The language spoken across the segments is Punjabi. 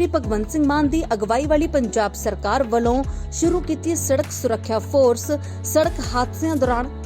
ਮੰਤਰੀ ਭਗਵੰਤ ਸਿੰਘ ਮਾਨ ਦੀ ਅਗਵਾਈ ਵਾਲੀ ਪੰਜਾਬ ਸਰਕਾਰ ਵੱਲੋਂ ਸ਼ੁਰੂ ਕੀਤੀ ਸੜਕ ਸੁਰੱਖਿਆ ਫੋਰਸ, ਸੜਕ ਹਾਦਸਿਆਂ ਦੌਰਾਨ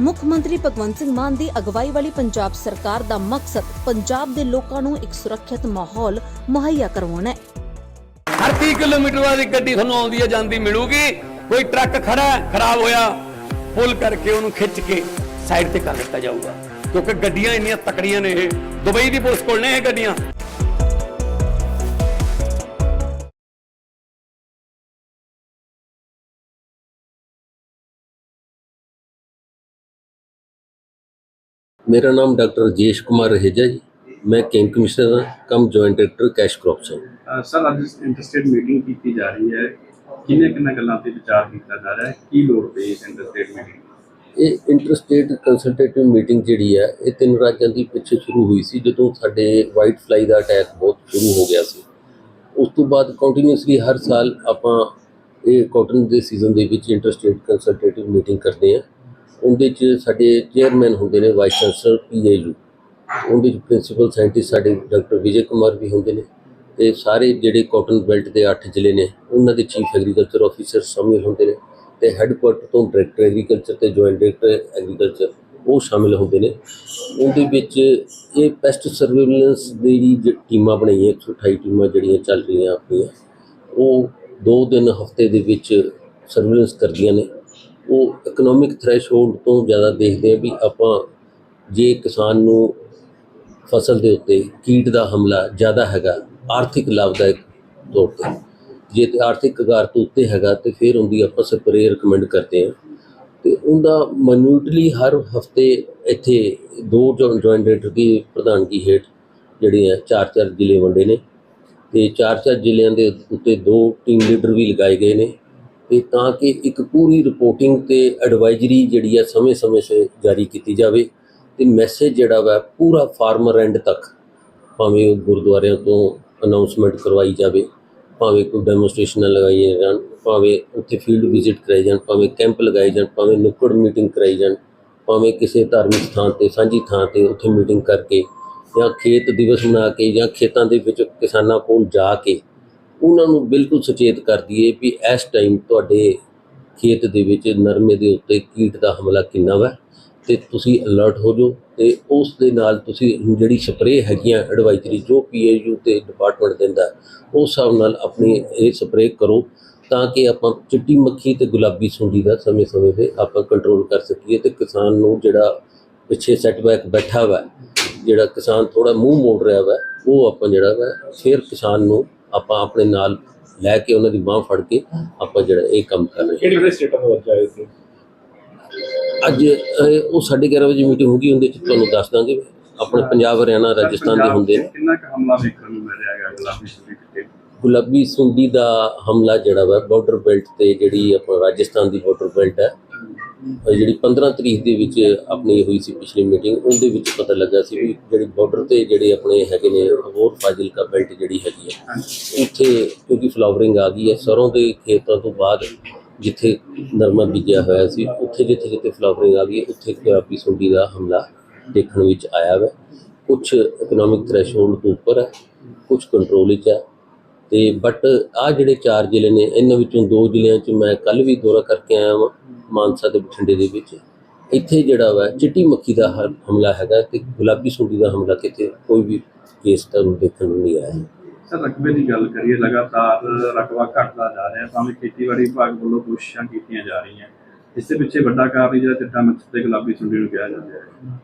ਮੁੱਖ ਮੰਤਰੀ ਭਗਵੰਤ ਸਿੰਘ ਮਾਨ ਦੀ ਅਗਵਾਈ ਵਾਲੀ ਪੰਜਾਬ ਸਰਕਾਰ ਦਾ ਮਕਸਦ ਪੰਜਾਬ ਦੇ ਲੋਕਾਂ ਨੂੰ ਇੱਕ ਸੁਰੱਖਿਅਤ ਮਾਹੌਲ ਮੁਹੱਈਆ ਕਰਵਾਉਣਾ ਹੈ। ਹਰ 30 ਕਿਲੋਮੀਟਰ ਬਾਅਦ ਇੱਕ ਗੱਡੀ ਤੁਹਾਨੂੰ ਆਉਂਦੀ ਹੈ, ਜਾਂਦੀ ਮਿਲੂਗੀ। ਕੋਈ ਟਰੱਕ ਖੜਾ ਖਰਾਬ ਹੋਇਆ, ਪੁੱਲ ਕਰਕੇ ਉਹਨੂੰ ਖਿੱਚ ਕੇ ਸਾਈਡ ਤੇ ਕਰ ਦਿੱਤਾ ਜਾਊਗਾ। ਕਿਉਂਕਿ ਗੱਡੀਆਂ ਇੰਨੀਆਂ ਤਕੜੀਆਂ ਨੇ ਇਹ। ਦੁਬਈ ਦੀ ਪੁਲਿਸ ਕੋਲ ਨੇ ਇਹ ਗੱਡੀਆਂ। ਮੇਰਾ ਨਾਮ ਡਾਕਟਰ ਰਜੇਸ਼ ਕੁਮਾਰ ਰਹੇਜਾ ਜੀ। ਮੈਂ camp commissioner cum joint director cash crops ਹਾਂ ਅਹ ਸਰ ਅੱਜ ਇੰਟਰਸਟੇਟ ਮੀਟਿੰਗ ਕੀਤੀ ਜਾ ਰਹੀ ਹੈ। ਕਿੰਨੇ ਕਿੰਨਾ ਗੱਲਾਂ ਤੇ ਵਿਚਾਰ ਕੀਤਾ ਜਾ ਰਿਹਾ ਹੈ? ਕੀ ਲੋੜ ਪਈ ਇਸ ਇੰਟਰਸਟੇਟ ਮੀਟਿੰਗ ਇਹ ਇੰਟਰਸਟੇਟ ਕੰਸਲਟੇਟਿਵ ਮੀਟਿੰਗ ਜਿਹੜੀ ਹੈ ਇਹ ਤਿੰਨ ਰਾਜਾਂ ਦੀ ਪਿੱਛੇ ਸ਼ੁਰੂ ਹੋਈ ਸੀ ਜਦੋਂ ਸਾਡੇ ਵਾਈਟ ਫਲਾਈ ਦਾ ਅਟੈਕ ਬਹੁਤ ਸ਼ੁਰੂ ਹੋ ਗਿਆ ਸੀ। ਉਸ ਤੋਂ ਬਾਅਦ ਕੰਟੀਨਿਊਸਲੀ ਹਰ ਸਾਲ ਆਪਾਂ ਇਹ ਕਾਟਨ ਦੇ ਸੀਜ਼ਨ ਦੇ ਵਿੱਚ ਇੰਟਰਸਟੇਟ ਕੰਸਲਟੇਟਿਵ ਮੀਟਿੰਗ ਕਰਦੇ ਹਾਂ। ਉਹਦੇ 'ਚ ਸਾਡੇ ਚੇਅਰਮੈਨ ਹੁੰਦੇ ਨੇ ਵਾਈਸ ਚਾਂਸਲਰ ਪੀਏਯੂ ਉਹਦੇ 'ਚ ਪ੍ਰਿੰਸੀਪਲ ਸਾਇੰਟਿਸਟ ਸਾਡੇ ਡਾਕਟਰ ਵਿਜੇ ਕੁਮਾਰ ਵੀ ਹੁੰਦੇ ਨੇ ਤੇ ਸਾਰੇ ਜਿਹੜੇ ਕਾਟਨ ਬੈਲਟ ਦੇ 8 ਜ਼ਿਲ੍ਹੇ ਨੇ, ਉਹਨਾਂ ਦੇ ਚੀਫ ਐਗਰੀਕਲਚਰ ਆਫੀਸਰ ਸ਼ਾਮਿਲ ਹੁੰਦੇ ਨੇ ਤੇ ਹੈੱਡਕੁਆਰਟਰ ਤੋਂ ਡਾਇਰੈਕਟਰ ਐਗਰੀਕਲਚਰ ਤੇ ਜੁਆਇੰਟ ਡਾਇਰੈਕਟਰ ਐਗਰੀਕਲਚਰ ਉਹ ਸ਼ਾਮਿਲ ਹੁੰਦੇ ਨੇ। ਉਹਦੇ ਵਿੱਚ ਇਹ ਪੈਸਟ ਸਰਵੇਲੈਂਸ ਦੀ ਜਿਹੜੀ ਟੀਮਾਂ ਬਣਾਈਆਂ 128 ਟੀਮਾਂ ਜਿਹੜੀਆਂ ਚੱਲ ਰਹੀਆਂ ਆਪਣੀਆਂ। ਉਹ ਦੋ ਦਿਨ ਹਫ਼ਤੇ ਦੇ ਵਿੱਚ ਸਰਵੇਲੈਂਸ ਕਰਦੀਆਂ ਨੇ। ਉਹ ਇਕਨੋਮਿਕ ਥ੍ਰੈਸ਼ਹੋਲਡ ਤੋਂ ਜ਼ਿਆਦਾ ਦੇਖਦੇ ਆ ਵੀ ਆਪਾਂ ਜੇ ਕਿਸਾਨ ਨੂੰ ਫਸਲ ਦੇ ਉੱਤੇ ਕੀਟ ਦਾ ਹਮਲਾ ਜ਼ਿਆਦਾ ਹੈਗਾ, ਆਰਥਿਕ ਲਾਭਦਾਇਕ ਤੌਰ ਤੇ, ਜੇ ਤੇ ਆਰਥਿਕ ਕਗਾਰ ਤੋਂ ਉੱਤੇ ਹੈਗਾ ਤੇ ਫਿਰ ਉਹਦੀ ਆਪਾਂ ਸਪਰੇਅ ਰეკਮੈਂਡ ਕਰਦੇ ਹਾਂ। ਤੇ ਉਹਦਾ ਮਨਿਊਟਲੀ ਹਰ ਹਫ਼ਤੇ ਇੱਥੇ ਦੋ ਜੁਆਇੰਟ ਡਾਇਰੈਕਟਰ ਦੀ ਪ੍ਰਧਾਨਗੀ ਹੇਠ ਜਿਹੜੇ ਜਿਹੜੀਆਂ ਚਾਰ ਚਾਰ ਜ਼ਿਲ੍ਹੇ ਵੰਡੇ ਨੇ ਤੇ ਚਾਰ ਚਾਰ ਜ਼ਿਲ੍ਹਿਆਂ ਦੇ ਉੱਤੇ ਦੋ ਟੀਮ ਲੀਡਰ ਵੀ ਲਗਾਏ ਗਏ ਨੇ। ਤੇ ਤਾਂ ਕਿ ਇੱਕ ਪੂਰੀ ਰਿਪੋਰਟਿੰਗ ਤੇ ਐਡਵਾਈਜ਼ਰੀ ਜਿਹੜੀ ਆ ਸਮੇਂ-ਸਮੇਂ ਸੇ ਜਾਰੀ ਕੀਤੀ ਜਾਵੇ ਤੇ ਮੈਸੇਜ ਜਿਹੜਾ ਵਾ ਪੂਰਾ ਫਾਰਮਰ ਐਂਡ ਤੱਕ ਭਾਵੇਂ ਉਹ ਗੁਰਦੁਆਰਿਆਂ ਤੋਂ ਅਨਾਉਂਸਮੈਂਟ ਕਰਵਾਈ ਜਾਵੇ, ਭਾਵੇਂ ਕੋਈ ਡੈਮੋਸਟ੍ਰੇਸ਼ਨਾਂ ਲਗਾਈਆਂ ਜਾਣ, ਭਾਵੇਂ ਉੱਥੇ ਫੀਲਡ ਵਿਜ਼ਿਟ ਕਰਾਈ ਜਾਣ, ਭਾਵੇਂ ਕੈਂਪ ਲਗਾਏ ਜਾਣ, ਭਾਵੇਂ ਨੁੱਕੜ ਮੀਟਿੰਗ ਕਰਾਈ ਜਾਣ, ਭਾਵੇਂ ਕਿਸੇ ਧਾਰਮਿਕ ਥਾਂ ਤੇ, ਸਾਂਝੀ ਥਾਂ ਤੇ ਉੱਥੇ ਮੀਟਿੰਗ ਕਰਕੇ ਜਾਂ ਖੇਤ ਦਿਵਸ ਮਨਾ ਕੇ ਜਾਂ ਖੇਤਾਂ ਦੇ ਵਿੱਚ ਕਿਸਾਨਾਂ ਕੋਲ ਜਾ ਕੇ ਉਹਨਾਂ ਨੂੰ ਬਿਲਕੁਲ ਸੁਚੇਤ ਕਰ ਦਈਏ ਵੀ ਇਸ ਟਾਈਮ ਤੁਹਾਡੇ ਖੇਤ ਦੇ ਵਿੱਚ ਨਰਮੇ ਦੇ ਉੱਤੇ ਕੀਟ ਦਾ ਹਮਲਾ ਕਿੰਨਾ ਵਾ ਤੇ ਤੁਸੀਂ ਅਲਰਟ ਹੋ ਜਾਓ ਤੇ ਉਸ ਦੇ ਨਾਲ ਤੁਸੀਂ ਜਿਹੜੀ ਸਪਰੇਅ ਹੈਗੀਆਂ ਐਡਵਾਈਜ਼ਰੀ ਜੋ ਪੀਏਯੂ ਤੇ ਡਿਪਾਰਟਮੈਂਟ ਦਿੰਦਾ ਉਸ ਹਿਸਾਬ ਨਾਲ ਆਪਣੀ ਇਹ ਸਪਰੇਅ ਕਰੋ ਤਾਂ ਕਿ ਆਪਾਂ ਚਿੱਟੀ ਮੱਖੀ ਤੇ ਗੁਲਾਬੀ ਸੁੰਡੀ ਦਾ ਸਮੇਂ-ਸਮੇਂ ਤੇ ਆਪਾਂ ਕੰਟਰੋਲ ਕਰ ਸਕੀਏ ਤੇ ਕਿਸਾਨ ਨੂੰ ਜਿਹੜਾ ਪਿੱਛੇ ਸੈਟਬੈਕ ਬੈਠਾ ਵਾ, ਜਿਹੜਾ ਕਿਸਾਨ ਥੋੜਾ ਮੂੰਹ ਮੋੜ ਰਿਹਾ ਵਾ, ਉਹ ਆਪਾਂ ਜਿਹੜਾ ਵਾ ਫਿਰ ਕਿਸਾਨ ਨੂੰ ਆਪਾਂ ਆਪਣੇ ਨਾਲ ਲੈ ਕੇ ਉਹਨਾਂ ਦੀ ਬਾਹ ਫੜ ਕੇ ਆਪਾਂ ਜਿਹੜਾ ਇਹ ਕੰਮ ਕਰ ਰਹੇ ਕਿਹੜੇ ਕਿਹੜੇ ਸਟੇਟਾਂ ਅੱਜ ਅਹ, ਉਹ 11:30 ਵਜੇ ਮੀਟਿੰਗ ਹੋਗੀ ਉਹਦੇ ਚ ਤੁਹਾਨੂੰ ਦੱਸ ਦਾਂਗੇ। ਆਪਣੇ ਪੰਜਾਬ ਹਰਿਆਣਾ ਰਾਜਸਥਾਨ ਦੇ ਹੁੰਦੇ ਨੇ। ਕਿੰਨਾ ਕੁ ਹਮਲਾ ਵੇਖਣ ਨੂੰ ਮਿਲ ਰਿਹਾ ਹੈਗਾ ਗੁਲਾਬੀ ਸੁਰੀ ਤੇ? ਗੁਲਾਬੀ ਸੁੰਡੀ ਦਾ ਹਮਲਾ ਜਿਹੜਾ ਵਾ ਬਾਰਡਰ ਬੈਲਟ ਤੇ ਜਿਹੜੀ ਆਪਣਾ ਰਾਜਸਥਾਨ ਦੀ ਬਾਰਡਰ ਬੈਲਟ ਹੈ ਉਹ ਜਿਹੜੀ 15 ਤਰੀਕ ਦੇ ਵਿੱਚ ਆਪਣੀ ਹੋਈ ਸੀ ਪਿਛਲੀ ਮੀਟਿੰਗ ਉਹਦੇ ਵਿੱਚ ਪਤਾ ਲੱਗਾ ਸੀ ਵੀ ਜਿਹੜੀ ਬਾਰਡਰ ਤੇ ਜਿਹੜੇ ਆਪਣੇ ਹੈਗੇ ਨੇ ਹੋਰ ਫਾਜ਼ਿਲਕਾ ਬੈਲਟ ਜਿਹੜੀ ਹੈਗੀ ਹੈ ਉੱਥੇ ਕਿਉਂਕਿ ਫਲਾਵਰਿੰਗ ਆ ਗਈ ਹੈ ਸਰੋਂ ਦੇ ਖੇਤਾਂ ਤੋਂ ਬਾਅਦ ਜਿੱਥੇ ਨਰਮਾ ਬੀਜਿਆ ਹੋਇਆ ਸੀ ਉੱਥੇ ਜਿੱਥੇ ਜਿੱਥੇ ਫਲਾਵਰਿੰਗ ਆ ਗਈ ਉੱਥੇ ਗੁਲਾਬੀ ਸੁੰਡੀ ਦਾ ਹਮਲਾ ਦੇਖਣ ਵਿੱਚ ਆਇਆ ਹੈ ਕੁਝ ਇਕਨੋਮਿਕ ਥ੍ਰੈਸ਼ਹੋਲਡ ਤੋਂ ਉੱਪਰ ਹੈ ਕੁਝ ਕੰਟਰੋਲ ਵਿੱਚ ਹੈ ਤੇ ਬਟ ਆ ਜਿਹੜੇ ਚਾਰ ਜ਼ਿਲ੍ਹੇ ਨੇ, ਇਹਨਾਂ ਵਿੱਚੋਂ ਦੋ ਜ਼ਿਲ੍ਹਿਆਂ 'ਚ ਮੈਂ ਕੱਲ ਵੀ ਦੌਰਾ ਕਰਕੇ ਆਇਆ ਹਾਂ ਮਾਨਸਾ ਤੇ ਬਠਿੰਡੇ ਦੇ ਵਿੱਚ। ਇੱਥੇ ਜਿਹੜਾ ਵਾ ਚਿੱਟੀ ਮੱਖੀ ਦਾ ਹਮਲਾ ਹੈਗਾ ਤੇ ਗੁਲਾਬੀ ਸੁੰਡੀ ਦਾ ਹਮਲਾ ਕਿਤੇ ਕੋਈ ਵੀ ਕੇਸ ਤੁਹਾਨੂੰ ਦੇਖਣ ਨੂੰ ਨਹੀਂ ਆਇਆ। ਸਰ, ਰਕਬੇ ਦੀ ਗੱਲ ਕਰੀਏ, ਲਗਾਤਾਰ ਰਕਬਾ ਘਟਦਾ ਜਾ ਰਿਹਾ ਭਾਵੇਂ ਖੇਤੀਬਾੜੀ ਵਿਭਾਗ ਵੱਲੋਂ ਕੋਸ਼ਿਸ਼ਾਂ ਕੀਤੀਆਂ ਜਾ ਰਹੀਆਂ। ਇਸ ਦੇ ਪਿੱਛੇ ਵੱਡਾ ਕਾਰਨ ਜਿਹੜਾ ਚਿੱਟਾ ਮੱਛਰ ਤੇ ਗੁਲਾਬੀ ਸੁੰਡੀ ਨੂੰ ਕਿਹਾ ਜਾਂਦਾ ਹੈ।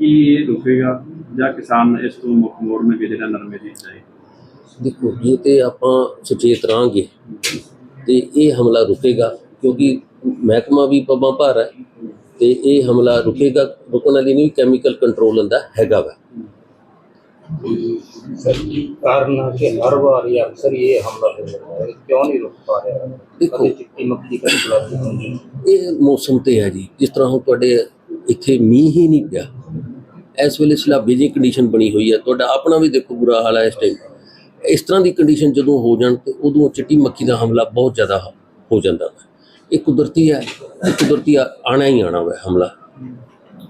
ਕੀ ਇਹ ਰੁਕੇਗਾ ਜਾਂ ਕਿਸਾਨ ਇਸ ਤੋਂ ਮੁੱਖ ਮੋੜਨਗੇ ਜਿਹੜਾ ਨਰਮੇ ਦੀ ਚਾਹੀ ਦੇਖੋ ਜੇ ਤੇ ਆਪਾਂ ਸੁਚੇਤ ਰਾਂਗੇ ਤੇ ਇਹ ਹਮਲਾ ਰੁਕੇਗਾ ਕਿਉਂਕਿ ਮਹਿਕਮਾ ਵੀ ਪੱਬਾਂ ਭਾਰ ਹੈ ਤੇ ਇਹ ਹਮਲਾ ਰੁਕੇਗਾ ਰੁਕਣ ਵਾਲੀ ਨਹੀਂ ਕੈਮੀਕਲ ਕੰਟਰੋਲ ਹੁੰਦਾ ਹੈਗਾ ਵਾ। ਇਹ ਮੌਸਮ ਤੇ ਹੈ ਜੀ। ਜਿਸ ਤਰ੍ਹਾਂ ਹੁਣ ਤੁਹਾਡੇ ਇੱਥੇ ਮੀਂਹ ਹੀ ਨਹੀਂ ਪਿਆ। ਇਸ ਵੇਲੇ ਸਲਾਬੀ ਦੀ ਕੰਡੀਸ਼ਨ ਬਣੀ ਹੋਈ ਹੈ। ਤੁਹਾਡਾ ਆਪਣਾ ਵੀ ਦੇਖੋ ਬੁਰਾ ਹਾਲ ਹੈ ਇਸ ਟਾਈਮ ਇਸ ਤਰ੍ਹਾਂ ਦੀ ਕੰਡੀਸ਼ਨ ਜਦੋਂ ਹੋ ਜਾਣ ਤੇ ਉਦੋਂ ਚਿੱਟੀ ਮੱਖੀ ਦਾ ਹਮਲਾ ਬਹੁਤ ਜ਼ਿਆਦਾ ਹੋ ਜਾਂਦਾ ਹੈ। ਇਹ ਕੁਦਰਤੀ ਹੈ ਇਹ ਕੁਦਰਤੀ ਆਣਾ ਹੀ ਆਣਾ ਹੈ ਹਮਲਾ।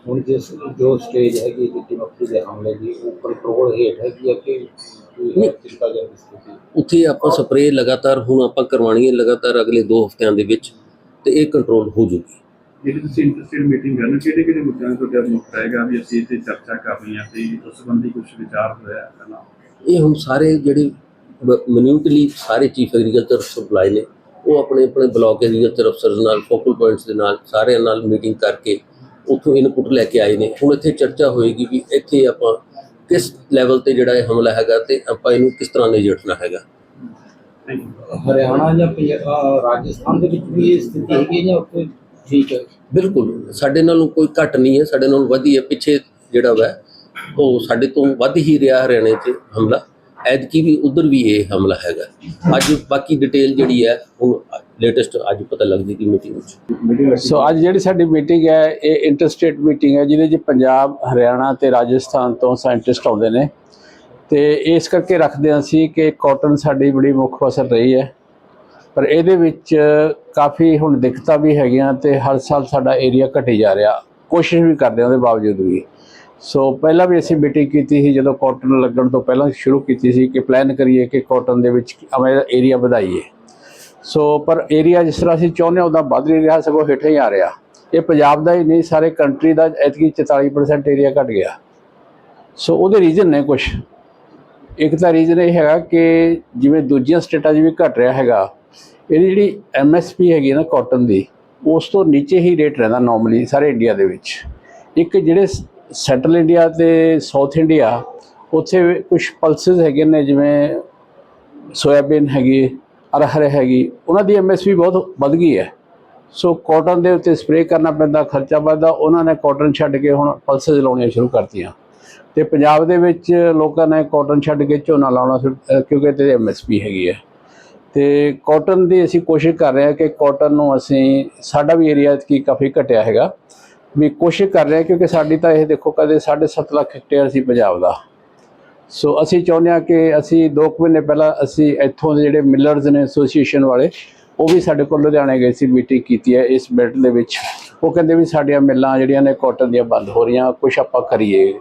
ਹੁਣ ਜਿਸ ਜੋ ਸਟੇਜ ਹੈਗੀ ਚਿੱਟੀ ਮੱਖੀ ਦੇ ਹਮਲੇ ਦੀ ਉਹ ਕੰਟਰੋਲ ਹੇਠ ਹੈ ਕਿ ਕਿ ਉੱਥੇ ਆਪਾਂ ਸਪਰੇਅ ਲਗਾਤਾਰ ਹੁਣ ਆਪਾਂ ਕਰਵਾਣੀ ਹੈ ਲਗਾਤਾਰ ਅਗਲੇ 2 ਹਫ਼ਤਿਆਂ ਦੇ ਵਿੱਚ ਤੇ ਇਹ ਕੰਟਰੋਲ ਹੋ ਜੂਗੀ। ਜਿਹੜੀ ਤੁਸੀਂ ਇੰਟਰਸਟੇਟ ਮੀਟਿੰਗ ਕਰਨ ਕਿਹੜੇ ਕਿਹੜੇ ਮੁੱਦਿਆਂ ਤੋਂ ਤੁਹਾਡਾ ਮੁੱਖ ਰਹੇਗਾ ਵੀ ਅਸੀਂ ਇਹ ਤੇ ਚਰਚਾ ਕਰਨੀ ਹੈ ਤੇ ਉਸ ਸੰਬੰਧੀ ਕੁਝ ਵਿਚਾਰ ਹੋਇਆ ਹੈ ਨਾ ਇਹ ਹੁਣ ਸਾਰੇ ਜਿਹੜੇ ਮਿਨਿਊਟਲੀ ਸਾਰੇ ਚੀਫ ਐਗਰੀਕਲਚਰ ਸਪਲਾਈ ਨੇ ਉਹ ਆਪਣੇ ਆਪਣੇ ਬਲਾਕ ਐਗਰੀਕਲਚਰ ਅਫਸਰਸ ਨਾਲ ਫੋਕਲ ਪੁਆਇੰਟਸ ਦੇ ਨਾਲ ਸਾਰਿਆਂ ਨਾਲ ਮੀਟਿੰਗ ਕਰਕੇ ਉੱਥੋਂ ਇਨਪੁਟ ਲੈ ਕੇ ਆਏ ਨੇ। ਹੁਣ ਇੱਥੇ ਚਰਚਾ ਹੋਏਗੀ ਵੀ ਇੱਥੇ ਆਪਾਂ ਕਿਸ ਲੈਵਲ ਤੇ ਜਿਹੜਾ ਇਹ ਹਮਲਾ ਹੈਗਾ ਤੇ ਆਪਾਂ ਇਹਨੂੰ ਕਿਸ ਤਰ੍ਹਾਂ ਨਜਿੱਠਣਾ ਹੈਗਾ। ਹਰਿਆਣਾ ਜਾਂ ਰਾਜਸਥਾਨ ਦੇ ਵਿੱਚ ਵੀ ਇਹ ਸਥਿਤੀ ਹੈਗੀ ਜਾਂ ਉੱਥੇ ਠੀਕ ਹੈ? ਬਿਲਕੁਲ। ਸਾਡੇ ਨਾਲੋਂ ਕੋਈ ਘੱਟ ਨਹੀਂ ਹੈ ਸਾਡੇ ਨਾਲੋਂ ਵਧੀਆ ਪਿੱਛੇ ਜਿਹੜਾ ਵਾ ਉਹ ਸਾਡੇ ਤੋਂ ਵੱਧ ਹੀ ਰਿਹਾ ਹਰਿਆਣੇ 'ਚ ਹਮਲਾ। ਐਤਕੀ ਵੀ ਉਧਰ ਵੀ ਇਹ ਹਮਲਾ ਹੈਗਾ। ਅੱਜ ਬਾਕੀ ਡਿਟੇਲ ਜਿਹੜੀ ਹੈ ਹੁਣ ਲੇਟੈਸਟ ਅੱਜ ਪਤਾ ਲੱਗਦੀ ਜੇਗੀ ਮੀਟਿੰਗ ਵਿੱਚ। ਸੋ ਅੱਜ ਜਿਹੜੀ ਸਾਡੀ ਮੀਟਿੰਗ ਹੈ, ਇਹ ਇੰਟਰਸਟੇਟ ਮੀਟਿੰਗ ਹੈ, ਜਿਹਦੇ 'ਚ ਪੰਜਾਬ, ਹਰਿਆਣਾ ਤੇ ਰਾਜਸਥਾਨ ਤੋਂ ਸਾਇੰਟਿਸਟ ਆਉਂਦੇ ਨੇ। ਤੇ ਇਸ ਕਰਕੇ ਰੱਖਦੇ ਹਾਂ ਅਸੀਂ ਕਿ ਕਾਟਨ ਸਾਡੀ ਬੜੀ ਮੁੱਖ ਫਸਲ ਰਹੀ ਹੈ। ਪਰ ਇਹਦੇ ਵਿੱਚ ਕਾਫੀ ਹੁਣ ਦਿੱਕਤਾਂ ਵੀ ਹੈਗੀਆਂ ਤੇ ਹਰ ਸਾਲ ਸਾਡਾ ਏਰੀਆ ਘਟੀ ਜਾ ਰਿਹਾ। ਕੋਸ਼ਿਸ਼ ਵੀ ਕਰਦੇ ਹਾਂ ਉਹਦੇ ਬਾਵਜੂਦ ਵੀ। ਸੋ ਪਹਿਲਾਂ ਵੀ ਅਸੀਂ ਮੀਟਿੰਗ ਕੀਤੀ ਸੀ ਜਦੋਂ ਕਾਟਨ ਲੱਗਣ ਤੋਂ ਪਹਿਲਾਂ ਸ਼ੁਰੂ ਕੀਤੀ ਸੀ ਕਿ ਪਲਾਨ ਕਰੀਏ ਕਿ ਕਾਟਨ ਦੇ ਵਿੱਚ ਆਪਾਂ ਏਰੀਆ ਵਧਾਈਏ। ਸੋ ਪਰ ਏਰੀਆ ਜਿਸ ਤਰ੍ਹਾਂ ਅਸੀਂ ਚਾਹੁੰਦੇ ਹਾਂ, ਉਹਦਾ ਵੱਧ ਨਹੀਂ ਰਿਹਾ ਸਗੋਂ ਹੇਠਾਂ ਹੀ ਆ ਰਿਹਾ। ਇਹ ਪੰਜਾਬ ਦਾ ਹੀ ਨਹੀਂ, ਸਾਰੇ ਕੰਟਰੀ ਦਾ ਐਤਕੀ 44% ਏਰੀਆ ਘਟ ਗਿਆ। ਸੋ ਉਹਦੇ ਰੀਜ਼ਨ ਨੇ ਕੁਝ ਇੱਕ ਤਾਂ ਰੀਜ਼ਨ ਇਹ ਹੈਗਾ ਕਿ ਜਿਵੇਂ ਦੂਜੀਆਂ ਸਟੇਟਾਂ 'ਚ ਵੀ ਘਟ ਰਿਹਾ ਹੈਗਾ, ਇਹਦੀ ਜਿਹੜੀ ਐਮਐਸਪੀ ਹੈਗੀ ਨਾ ਕਾਟਨ ਦੀ, ਉਸ ਤੋਂ ਨੀਚੇ ਹੀ ਰੇਟ ਰਹਿੰਦਾ ਨਾਰਮਲੀ ਸਾਰੇ ਇੰਡੀਆ ਦੇ ਵਿੱਚ। ਇੱਕ ਜਿਹੜੇ ਸੈਂਟਰਲ ਇੰਡੀਆ ਤੇ ਸਾਊਥ ਇੰਡੀਆ, ਉੱਥੇ ਕੁਝ ਪਲਸਸ ਹੈਗੇ ਨੇ ਜਿਵੇਂ ਸੋਇਆਬੀਨ ਹੈਗੀ, ਅਰਹਰ ਹੈਗੀ, ਉਹਨਾਂ ਦੀ ਐਮਐਸਪੀ ਬਹੁਤ ਵੱਧ ਗਈ ਹੈ। ਸੋ ਕਾਟਨ ਦੇ ਉੱਤੇ ਸਪਰੇਅ ਕਰਨਾ ਪੈਂਦਾ, ਖਰਚਾ ਵੱਧਦਾ, ਉਹਨਾਂ ਨੇ ਕਾਟਨ ਛੱਡ ਕੇ ਹੁਣ ਪਲਸਸ ਲਾਉਣੀਆਂ ਸ਼ੁਰੂ ਕਰਤੀਆਂ। ਤੇ ਪੰਜਾਬ ਦੇ ਵਿੱਚ ਲੋਕਾਂ ਨੇ ਕਾਟਨ ਛੱਡ ਕੇ ਝੋਨਾ ਲਾਉਣਾ ਸ਼ੁਰੂ ਕਿਉਂਕਿ ਤੇ ਐਮਐਸਪੀ ਹੈਗੀ ਹੈ। ਤੇ ਕਾਟਨ ਦੀ ਅਸੀਂ ਕੋਸ਼ਿਸ਼ ਕਰ ਰਹੇ ਹਾਂ ਕਿ ਕਾਟਨ ਨੂੰ ਅਸੀਂ, ਸਾਡਾ ਵੀ ਏਰੀਆ ਕੀ ਕਾਫੀ ਘਟਿਆ ਹੈਗਾ। ਵੀ ਕੋਸ਼ਿਸ਼ ਕਰ ਰਹੇ ਕਿਉਂਕਿ ਸਾਡੀ ਤਾਂ ਇਹ ਦੇਖੋ ਕਦੇ 7.5 ਲੱਖ ਹੈਕਟੇਅਰ ਸੀ ਪੰਜਾਬ ਦਾ। ਸੋ ਅਸੀਂ ਚਾਹੁੰਦੇ ਹਾਂ ਕਿ ਅਸੀਂ ਦੋ ਕੁ ਮਹੀਨੇ ਪਹਿਲਾਂ ਅਸੀਂ ਇੱਥੋਂ ਦੇ ਜਿਹੜੇ ਮਿਲਰਸ ਨੇ ਐਸੋਸੀਏਸ਼ਨ ਵਾਲੇ, ਉਹ ਵੀ ਸਾਡੇ ਕੋਲ ਲੁਧਿਆਣੇ ਗਏ ਸੀ ਮੀਟਿੰਗ ਕੀਤੀ ਹੈ ਇਸ ਬੈਲਟ ਦੇ ਵਿੱਚ। ਉਹ ਕਹਿੰਦੇ ਵੀ ਸਾਡੀਆਂ ਮਿੱਲਾਂ ਜਿਹੜੀਆਂ ਨੇ ਕਾਟਨ ਦੀਆਂ ਬੰਦ ਹੋ ਰਹੀਆਂ ਕੁਝ ਆਪਾਂ ਕਰੀਏ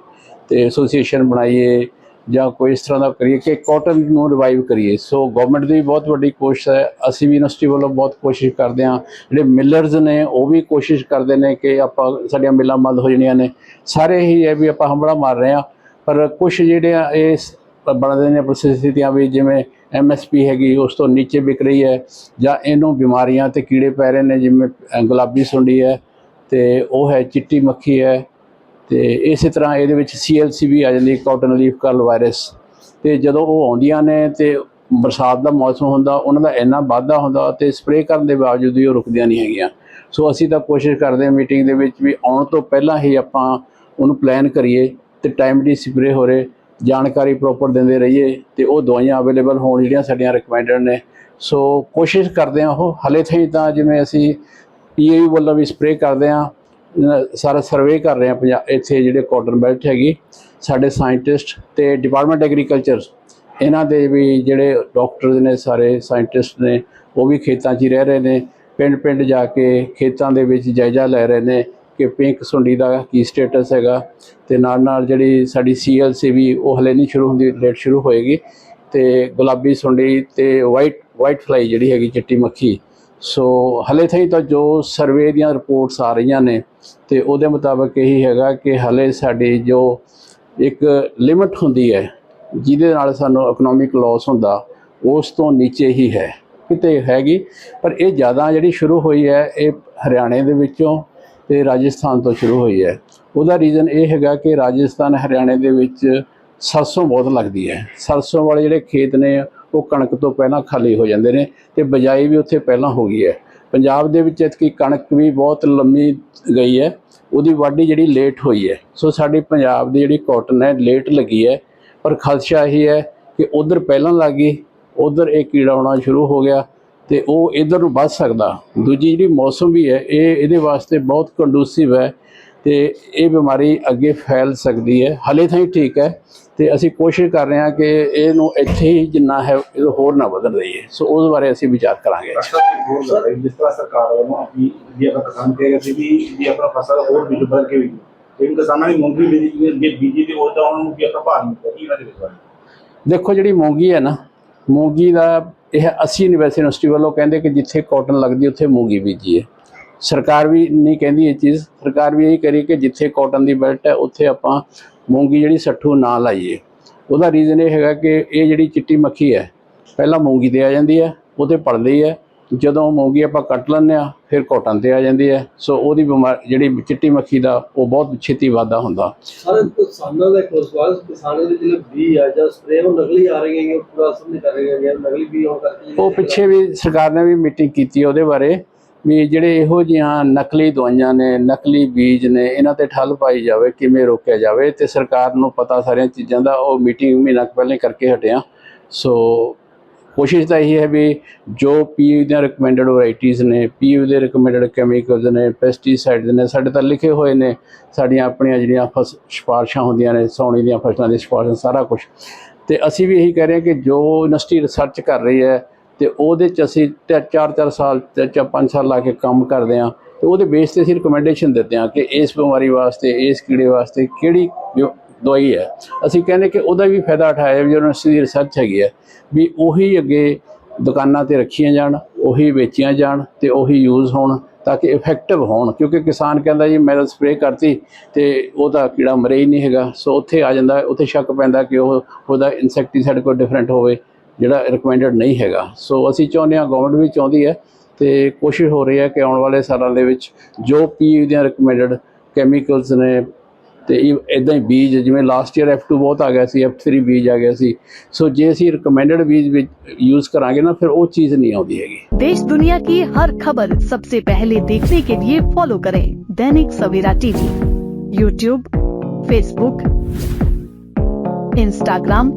ਤੇ ਐਸੋਸੀਏਸ਼ਨ ਬਣਾਈਏ। ਜਾਂ ਕੋਈ ਇਸ ਤਰ੍ਹਾਂ ਦਾ ਕਰੀਏ ਕਿ ਕਾਟਨ ਨੂੰ ਰਿਵਾਈਵ ਕਰੀਏ। ਸੋ ਗਵਰਨਮੈਂਟ ਦੀ ਬਹੁਤ ਵੱਡੀ ਕੋਸ਼ਿਸ਼ ਹੈ। ਅਸੀਂ ਵੀ ਯੂਨੀਵਰਸਿਟੀ ਵੱਲੋਂ ਬਹੁਤ ਕੋਸ਼ਿਸ਼ ਕਰਦੇ ਹਾਂ। ਜਿਹੜੇ ਮਿਲਰਸ ਨੇ, ਉਹ ਵੀ ਕੋਸ਼ਿਸ਼ ਕਰਦੇ ਨੇ ਕਿ ਆਪਾਂ ਸਾਡੀਆਂ ਮਿੱਲਾਂ ਬੰਦ ਹੋ ਜਾਣੀਆਂ ਨੇ। ਸਾਰੇ ਹੀ ਹੈ ਵੀ ਆਪਾਂ ਹੰਬੜਾ ਮਾਰ ਰਹੇ ਹਾਂ। ਪਰ ਕੁਝ ਜਿਹੜੇ ਆ ਇਸ ਬਣਦੇ ਨੇ ਪ੍ਰਸਥਿਤੀਆਂ ਵੀ, ਜਿਵੇਂ ਐਮਐਸਪੀ ਹੈਗੀ, ਉਸ ਤੋਂ ਨੀਚੇ ਵਿਕ ਰਹੀ ਹੈ ਜਾਂ ਇਹਨੂੰ ਬਿਮਾਰੀਆਂ ਤੇ ਕੀੜੇ ਪੈ ਰਹੇ ਨੇ, ਜਿਵੇਂ ਗੁਲਾਬੀ ਸੁੰਡੀ ਹੈ ਤੇ ਉਹ ਹੈ, ਚਿੱਟੀ ਮੱਖੀ ਹੈ। ਤੇ ਇਸੇ ਤਰ੍ਹਾਂ ਇਹਦੇ ਵਿੱਚ ਸੀਐਲਸੀ ਵੀ ਆ ਜਾਂਦੀ ਹੈ ਕਾਟਨ ਲੀਫ ਕਰਲ ਵਾਇਰਸ ਤੇ ਜਦੋਂ ਉਹ ਆਉਂਦੀਆਂ ਨੇ ਤੇ ਬਰਸਾਤ ਦਾ ਮੌਸਮ ਹੁੰਦਾ, ਉਹਨਾਂ ਦਾ ਇੰਨਾ ਵਾਧਾ ਹੁੰਦਾ ਤੇ ਸਪਰੇਅ ਕਰਨ ਦੇ ਬਾਵਜੂਦ ਵੀ ਉਹ ਰੁਕਦੀਆਂ ਨਹੀਂ ਹੈਗੀਆਂ। ਸੋ ਅਸੀਂ ਤਾਂ ਕੋਸ਼ਿਸ਼ ਕਰਦੇ ਹਾਂ ਮੀਟਿੰਗ ਦੇ ਵਿੱਚ ਵੀ ਆਉਣ ਤੋਂ ਪਹਿਲਾਂ ਹੀ ਆਪਾਂ ਉਹਨੂੰ ਪਲਾਨ ਕਰੀਏ ਤੇ ਟਾਈਮਲੀ ਸਪਰੇਅ ਹੋ ਰਹੇ, ਜਾਣਕਾਰੀ ਪ੍ਰੋਪਰ ਦਿੰਦੇ ਰਹੀਏ ਤੇ ਉਹ ਦਵਾਈਆਂ ਅਵੇਲੇਬਲ ਹੋਣ ਜਿਹੜੀਆਂ ਸਾਡੀਆਂ ਰਿਕਮੈਂਡਡ ਨੇ। ਸੋ ਕੋਸ਼ਿਸ਼ ਕਰਦੇ ਹਾਂ ਉਹ, ਹਲੇ ਤਾਈਂ ਤਾਂ ਜਿਵੇਂ ਅਸੀਂ ਪੀਏਯੂ ਵੱਲੋਂ ਵੀ ਸਪਰੇਅ ਕਰਦੇ ਹਾਂ ਸਾਰਾ ਸਰਵੇ ਕਰ ਰਹੇ ਹਾਂ ਪੰਜਾਬ ਇੱਥੇ ਜਿਹੜੇ ਕਾਟਨ ਬੈਲਟ ਹੈਗੀ, ਸਾਡੇ ਸਾਇੰਟਿਸਟ ਤੇ ਡਿਪਾਰਟਮੈਂਟ ਐਗਰੀਕਲਚਰ ਇਹਨਾਂ ਦੇ ਵੀ ਜਿਹੜੇ ਡਾਕਟਰਸ ਨੇ ਸਾਰੇ ਸਾਇੰਟਿਸਟ ਨੇ, ਉਹ ਵੀ ਖੇਤਾਂ 'ਚ ਹੀ ਰਹਿ ਰਹੇ ਨੇ ਪਿੰਡ ਪਿੰਡ ਜਾ ਕੇ ਖੇਤਾਂ ਦੇ ਵਿੱਚ ਜਾਇਜ਼ਾ ਲੈ ਰਹੇ ਨੇ ਕਿ ਪਿੰਕ ਸੁੰਡੀ ਦਾ ਕੀ ਸਟੇਟਸ ਹੈਗਾ, ਤੇ ਨਾਲ ਨਾਲ ਜਿਹੜੀ ਸਾਡੀ ਸੀਐਲਸੀ ਵੀ ਉਹ ਹਲੇ ਨਹੀਂ ਸ਼ੁਰੂ ਹੁੰਦੀ ਲੇਟ ਸ਼ੁਰੂ ਹੋਏਗੀ, ਤੇ ਗੁਲਾਬੀ ਸੁੰਡੀ ਤੇ ਵਾਈਟ ਵਾਈਟ ਫਲਾਈ ਜਿਹੜੀ ਹੈਗੀ ਚਿੱਟੀ ਮੱਖੀ ਸੋ ਹਲੇ ਤਾਈਂ ਤਾਂ ਜੋ ਸਰਵੇ ਦੀਆਂ ਰਿਪੋਰਟਸ ਆ ਰਹੀਆਂ ਨੇ ਤੇ ਉਹਦੇ ਮੁਤਾਬਕ ਇਹੀ ਹੈਗਾ ਕਿ ਹਲੇ ਸਾਡੀ ਜੋ ਇੱਕ ਲਿਮਟ ਹੁੰਦੀ ਹੈ, ਜਿਹਦੇ ਨਾਲ ਸਾਨੂੰ ਇਕਨੋਮਿਕ ਲਾਸ ਹੁੰਦਾ, ਉਸ ਤੋਂ ਨੀਚੇ ਹੀ ਹੈ। ਕਿਤੇ ਹੈਗੀ, ਪਰ ਇਹ ਜ਼ਿਆਦਾ ਜਿਹੜੀ ਸ਼ੁਰੂ ਹੋਈ ਹੈ, ਇਹ ਹਰਿਆਣੇ ਦੇ ਵਿੱਚੋਂ ਤੇ ਰਾਜਸਥਾਨ ਤੋਂ ਸ਼ੁਰੂ ਹੋਈ ਹੈ। ਉਹਦਾ ਰੀਜ਼ਨ ਇਹ ਹੈਗਾ ਕਿ ਰਾਜਸਥਾਨ ਹਰਿਆਣੇ ਦੇ ਵਿੱਚ ਸਰਸੋਂ ਬਹੁਤ ਲੱਗਦੀ ਹੈ। ਸਰਸੋਂ ਵਾਲੇ ਜਿਹੜੇ ਖੇਤ ਨੇ ਉਹ ਕਣਕ ਤੋਂ ਪਹਿਲਾਂ ਖਾਲੀ ਹੋ ਜਾਂਦੇ ਨੇ ਤੇ ਬਜਾਈ ਵੀ ਉੱਥੇ ਪਹਿਲਾਂ ਹੋ ਗਈ ਹੈ। ਪੰਜਾਬ ਦੇ ਵਿੱਚ ਇਤਕੀ ਕਣਕ ਵੀ ਬਹੁਤ ਲੰਮੀ ਗਈ ਹੈ। ਉਹਦੀ ਵਾਢੀ ਜਿਹੜੀ ਲੇਟ ਹੋਈ ਹੈ। ਸੋ ਸਾਡੀ ਪੰਜਾਬ ਦੀ ਜਿਹੜੀ ਕਾਟਨ ਹੈ ਲੇਟ ਲੱਗੀ ਹੈ। ਪਰ ਖਦਸ਼ਾ ਇਹ ਹੈ ਕਿ ਉਧਰ ਪਹਿਲਾਂ ਲੱਗੀ ਉਧਰ ਇਹ ਕੀੜਾ ਆਉਣਾ ਸ਼ੁਰੂ ਹੋ ਗਿਆ ਤੇ ਉਹ ਇਧਰ ਨੂੰ ਵੱਧ ਸਕਦਾ। ਦੂਜੀ ਜਿਹੜੀ ਮੌਸਮ ਵੀ ਹੈ, ਇਹ ਇਹਦੇ ਵਾਸਤੇ ਬਹੁਤ ਕੰਡੂਸਿਵ ਹੈ ਤੇ ਇਹ ਬਿਮਾਰੀ ਅੱਗੇ ਫੈਲ ਸਕਦੀ ਹੈ। ਹਲੇ ਤਾਈਂ ਠੀਕ ਹੈ ਤੇ ਅਸੀਂ ਕੋਸ਼ਿਸ਼ ਕਰ ਰਹੇ ਹਾਂ ਕਿ ਇਹਨੂੰ ਇੱਥੇ ਹੀ ਜਿੰਨਾ ਹੈ ਇਹ ਹੋਰ ਨਾ ਵਧਣ ਦਈਏ। ਸੋ ਉਸ ਬਾਰੇ ਅਸੀਂ ਵਿਚਾਰ ਕਰਾਂਗੇ। ਜਿਸ ਤਰ੍ਹਾਂ ਸਰਕਾਰ ਵੱਲੋਂ ਆਪਣੀ ਜੇ ਆਪਾਂ ਕਿਸਾਨ ਕਹਿ ਰਹੇ ਸੀ ਵੀ ਜੇ ਆਪਣਾ ਫਸਲ ਹੋਰ ਬੀਜ ਬਦਲ ਕੇ ਵੀ ਲੇਕਿਨ ਕਿਸਾਨਾਂ ਦੀ ਮੂੰਗੀ ਬੀਜੀ ਜੇ ਬੀਜੀ ਤੇ ਉਹਦਾ ਉਹਨਾਂ ਨੂੰ ਵੀ ਆਪਣਾ ਭਾਰ ਮਿਲਦਾ ਕੀ ਇਹਨਾਂ ਦੇ ਵਿੱਚ ਬਾਰੇ? ਦੇਖੋ ਜਿਹੜੀ ਮੂੰਗੀ ਹੈ ਨਾ ਮੂੰਗੀ ਦਾ ਇਹ 80 ਯੂਨੀਵਰਸਿਟੀ ਯੂਨੀਵਰਸਿਟੀ ਵੱਲੋਂ ਕਹਿੰਦੇ ਕਿ ਜਿੱਥੇ ਕਾਟਨ ਲੱਗਦੀ ਉੱਥੇ ਮੂੰਗੀ ਬੀਜੀਏ ਸਰਕਾਰ ਵੀ ਨਹੀਂ ਕਹਿੰਦੀ ਇਹ ਚੀਜ਼। ਸਰਕਾਰ ਵੀ ਇਹ ਕਰੀ ਕਿ ਜਿੱਥੇ ਕਾਟਨ ਦੀ ਬੈਲਟ ਹੈ ਉੱਥੇ ਆਪਾਂ ਮੂੰਗੀ ਜਿਹੜੀ ਸੱਠੂ ਨਾ ਲਾਈਏ। ਉਹਦਾ ਰੀਜ਼ਨ ਇਹ ਹੈਗਾ ਕਿ ਇਹ ਜਿਹੜੀ ਚਿੱਟੀ ਮੱਖੀ ਹੈ ਪਹਿਲਾਂ ਮੂੰਗੀ ਤੇ ਆ ਜਾਂਦੀ ਹੈ ਉਹਤੇ ਪੜਦੀ ਹੈ। ਜਦੋਂ ਮੂੰਗੀ ਆਪਾਂ ਕੱਟ ਲੈਂਦੇ ਆ ਫਿਰ ਕਾਟਨ ਤੇ ਆ ਜਾਂਦੀ ਹੈ। ਸੋ ਉਹਦੀ ਬਿਮਾਰ ਜਿਹੜੀ ਚਿੱਟੀ ਮੱਖੀ ਦਾ ਉਹ ਬਹੁਤ ਛੇਤੀ ਵਾਧਾ ਹੁੰਦਾ। ਸਾਰੇ ਕਿਸਾਨਾਂ ਦਾ ਇੱਕ ਸਵਾਲ ਕਿਸਾਨਾਂ ਦੇ ਜਿਹੜੇ ਬੀ ਆ ਜਾਂ ਸਪਰੇ ਉਹ ਨਕਲੀ ਆ ਰਹੇ ਹੈਗੇ ਉਹ ਪੂਰਾ ਅਸਰ ਨਹੀਂ ਕਰ ਰਹੇ ਹੈਗੇ ਨਕਲੀ ਬੀ ਹੋਣ ਕਰਕੇ ਉਹ ਪਿੱਛੇ ਵੀ ਸਰਕਾਰ ਨੇ ਵੀ ਮੀਟਿੰਗ ਕੀਤੀ ਉਹਦੇ ਬਾਰੇ। ਵੀ ਜਿਹੜੇ ਇਹੋ ਜਿਹੀਆਂ ਨਕਲੀ ਦਵਾਈਆਂ ਨੇ, ਨਕਲੀ ਬੀਜ ਨੇ, ਇਹਨਾਂ ਤੇ ਠੱਲ ਪਾਈ ਜਾਵੇ, ਕਿਵੇਂ ਰੋਕਿਆ ਜਾਵੇ, ਤੇ ਸਰਕਾਰ ਨੂੰ ਪਤਾ ਸਾਰੀਆਂ ਚੀਜ਼ਾਂ ਦਾ, ਉਹ ਮੀਟਿੰਗ ਮਹੀਨਾ ਪਹਿਲਾਂ ਹੀ ਕਰਕੇ ਹਟਿਆ। ਸੋ ਕੋਸ਼ਿਸ਼ ਤਾਂ ਇਹ ਹੈ ਵੀ ਜੋ ਪੀਯੂ ਦੀਆਂ ਰეკਮੈਂਡਡ ਵੈਰਾਈਟੀਆਂ ਨੇ, ਪੀਯੂ ਦੇ ਰეკਮੈਂਡਡ ਕੈਮੀਕਲਸ ਨੇ ਪੈਸਟੀਸਾਈਡਸ ਨੇ, ਸਾਡੇ ਤਾਂ ਲਿਖੇ ਹੋਏ ਨੇ, ਸਾਡੀਆਂ ਆਪਣੀਆਂ ਜਿਹੜੀਆਂ ਸਿਫਾਰਸ਼ਾਂ ਹੁੰਦੀਆਂ ਨੇ ਸੌਣੀ ਦੀਆਂ ਫਸਲਾਂ ਦੀ ਸਿਫਾਰਸ਼ਾਂ, ਸਾਰਾ ਕੁਝ ਤੇ ਅਸੀਂ ਵੀ ਇਹੀ ਕਹਿ ਰਹੇ ਹਾਂ ਕਿ ਜੋ ਯੂਨੀਵਰਸਿਟੀ ਰਿਸਰਚ ਕਰ ਰਹੀ ਹੈ ਤੇ ਉਹਦੇ ਚ ਅਸੀਂ 4-4 ਸਾਲ ਤੇ 5 ਸਾਲ ਲਾ ਕੇ ਕੰਮ ਕਰਦੇ ਹਾਂ। ਤੇ ਉਹਦੇ ਬੇਸ ਤੇ ਅਸੀਂ ਰਿਕਮੈਂਡੇਸ਼ਨ ਦਿੰਦੇ ਹਾਂ ਕਿ ਇਸ ਬਿਮਾਰੀ ਵਾਸਤੇ, ਇਸ ਕੀੜੇ ਵਾਸਤੇ ਕਿਹੜੀ ਜੋ ਦਵਾਈ ਹੈ। ਅਸੀਂ ਕਹਿੰਦੇ ਕਿ ਉਹਦਾ ਵੀ ਫਾਇਦਾ ਉਠਾਇਆ ਵੀ ਯੂਨੀਵਰਸਿਟੀ ਦੀ ਰਿਸਰਚ ਹੈਗੀ ਹੈ ਵੀ ਉਹੀ ਅੱਗੇ ਦੁਕਾਨਾਂ ਤੇ ਰੱਖੀਆਂ ਜਾਣ, ਉਹੀ ਵੇਚੀਆਂ ਜਾਣ ਤੇ ਉਹੀ ਯੂਜ਼ ਹੋਣ ਤਾਂ ਕਿ ਇਫੈਕਟਿਵ ਹੋਣ। ਕਿਉਂਕਿ ਕਿਸਾਨ ਕਹਿੰਦਾ ਜੀ, ਮੈਂ ਸਪਰੇਅ ਕਰਤੀ ਤੇ ਉਹਦਾ ਕੀੜਾ ਮਰੇ ਹੀ ਨਹੀਂ ਹੈਗਾ। ਸੋ ਉੱਥੇ ਆ ਜਾਂਦਾ, ਉੱਥੇ ਸ਼ੱਕ ਪੈਂਦਾ ਕਿ ਉਹ, ਉਹਦਾ ਇਨਸੈਕਟੀਸਾਈਡ ਕੋਈ ਡਿਫਰੈਂਟ ਹੋਵੇ। ਜਿਹੜਾ ਰਿਕਮੈਂਡਡ ਨਹੀਂ ਹੈਗਾ ਸੋ ਅਸੀਂ ਚਾਹੁੰਦੇ ਹਾਂ ਗਵਰਨਮੈਂਟ ਵੀ ਚਾਹੁੰਦੀ ਹੈ ਤੇ ਕੋਸ਼ਿਸ਼ ਹੋ ਰਹੀ ਹੈ ਕਿ ਆਉਣ ਵਾਲੇ ਸਾਲਾਂ ਦੇ ਵਿੱਚ ਜੋ ਪੀਯੂ ਦੀਆਂ ਰਿਕਮੈਂਡਡ ਕੈਮੀਕਲਸ ਨੇ ਤੇ ਇਦਾਂ ਹੀ ਬੀਜ ਜਿਵੇਂ ਲਾਸਟ ਈਅਰ F2 ਬਹੁਤ ਆ ਗਿਆ ਸੀ F3 ਬੀਜ ਆ ਗਿਆ ਸੀ ਸੋ ਜੇ ਅਸੀਂ ਰਿਕਮੈਂਡਡ ਬੀਜ ਵਿੱਚ ਯੂਜ਼ ਕਰਾਂਗੇ ਨਾ ਫਿਰ ਉਹ ਚੀਜ਼ ਨਹੀਂ ਆਉਂਦੀ ਹੈਗੀ देश दुनिया की हर खबर सबसे पहले देखने के लिए फॉलो करें Dainik Savera TV YouTube Facebook Instagram